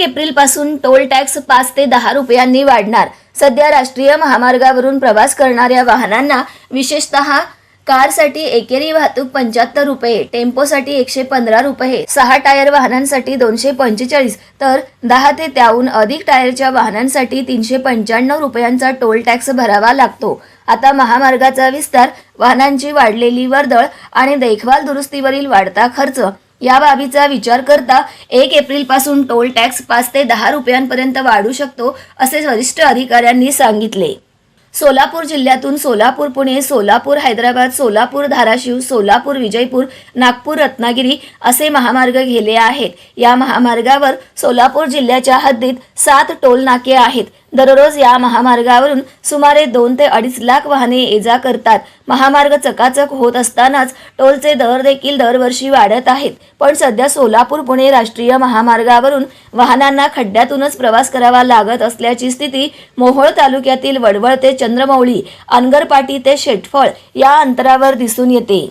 एक एप्रिलपासून toll tax पाच ते दहा रुपयांनी वाढणार. सध्या राष्ट्रीय महामार्गावरून प्रवास करणाऱ्या वाहनांना विशेषतः कारसाठी एकेरी वाहतूक पंच्याहत्तर रुपये टेम्पोसाठी एकशे पंधरा रुपये सहा टायर वाहनांसाठी दोनशे पंचेचाळीस तर दहा ते त्याहून अधिक टायरच्या वाहनांसाठी तीनशे पंच्याण्णव रुपयांचा टोल टॅक्स भरावा लागतो. आता महामार्गाचा विस्तार वाहनांची वाढलेली वर्दळ आणि देखभाल दुरुस्तीवरील वाढता खर्च या बाबीचा विचार करता एक एप्रिलपासून टोल टॅक्स पाच ते दहा रुपयांपर्यंत वाढू शकतो असे वरिष्ठ अधिकाऱ्यांनी सांगितले. सोलापूर जिल्ह्यातून सोलापूर पुणे सोलापूर हैदराबाद सोलापूर धाराशिव सोलापूर विजयपूर नागपूर रत्नागिरी असे महामार्ग गेले आहेत. या महामार्गावर सोलापूर जिल्ह्याच्या हद्दीत सात टोल नाके आहेत. दररोज या महामार्गावरून सुमारे दोन ते अडीच लाख वाहने ये जा करतात. महामार्ग चकाचक होत असतानाच टोलचे दर देखील दरवर्षी वाढत आहेत. पण सध्या सोलापूर पुणे राष्ट्रीय महामार्गावरून वाहनांना खड्ड्यातूनच प्रवास करावा लागत असल्याची स्थिती मोहोळ तालुक्यातील वडवळ ते चंद्रमौळी अनगरपाटी ते शेटफळ या अंतरावर दिसून येते.